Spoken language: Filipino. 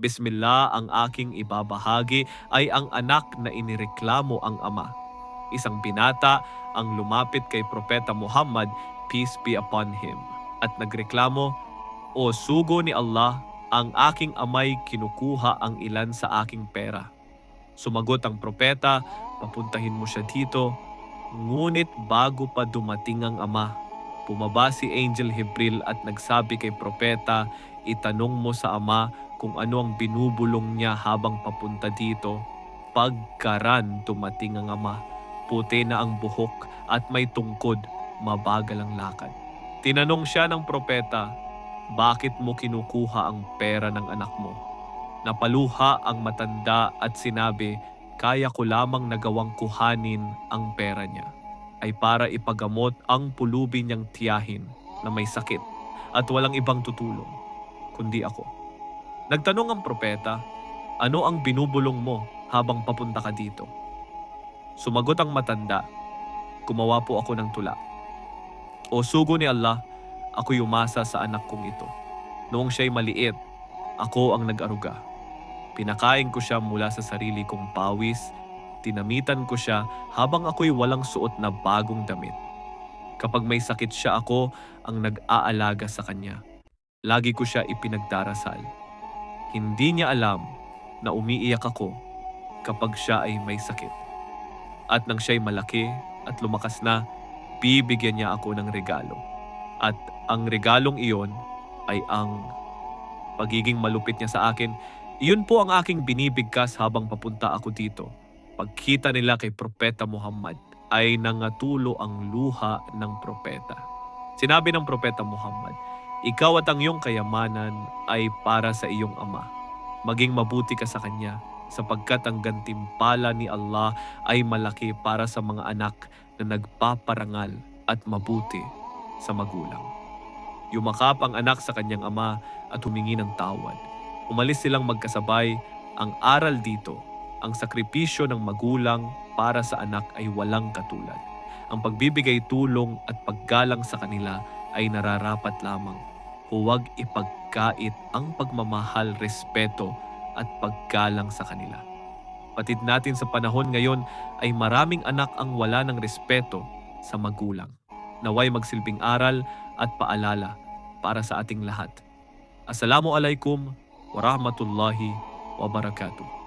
Bismillah ang aking ibabahagi ay ang anak na inireklamo ang ama. Isang binata ang lumapit kay Propeta Muhammad, peace be upon him, at nagreklamo, O sugo ni Allah, ang aking amay kinukuha ang ilan sa aking pera. Sumagot ang propeta, papuntahin mo siya dito. Ngunit bago pa dumating ang ama, bumaba si Angel Hebril at nagsabi kay propeta, itanong mo sa ama kung ano ang binubulong niya habang papunta dito. Pagkaran dumating ang ama, puti na ang buhok at may tungkod, mabagal ang lakad. Tinanong siya ng propeta, bakit mo kinukuha ang pera ng anak mo? Napaluha ang matanda at sinabi, kaya ko lamang nagawang kuhanin ang pera niya ay para ipagamot ang pulubi niyang tiyahin na may sakit at walang ibang tutulong, kundi ako. Nagtanong ang propeta, ano ang binubulong mo habang papunta ka dito? Sumagot ang matanda, gumawa po ako ng tula. O sugo ni Allah, ako'y umasa sa anak kong ito. Noong siya'y maliit, ako ang nag-aruga. Pinakain ko siya mula sa sarili kong pawis, tinamitan ko siya habang ako'y walang suot na bagong damit. Kapag may sakit siya ako ang nag-aalaga sa kanya. Lagi ko siya ipinagdarasal. Hindi niya alam na umiiyak ako kapag siya ay may sakit. At nang siya'y malaki at lumakas na, bibigyan niya ako ng regalo. At ang regalong iyon ay ang pagiging malupit niya sa akin. Iyon po ang aking binibigkas habang papunta ako dito. Pagkita nila kay Propeta Muhammad ay nangatulo ang luha ng propeta. Sinabi ng Propeta Muhammad, Ikaw at ang iyong kayamanan ay para sa iyong ama. Maging mabuti ka sa kanya sapagkat ang gantimpala ni Allah ay malaki para sa mga anak na nagpaparangal at mabuti sa magulang. Yumakap ang anak sa kanyang ama at humingi ng tawad. Umalis silang magkasabay. Ang aral dito, ang sakripisyo ng magulang para sa anak ay walang katulad. Ang pagbibigay tulong at paggalang sa kanila ay nararapat lamang. Huwag ipagkait ang pagmamahal, respeto at paggalang sa kanila. Patid natin sa panahon ngayon ay maraming anak ang wala ng respeto sa magulang. Naway magsilbing aral at paalala para sa ating lahat. Assalamu alaikum wa rahmatullahi wa barakatuh.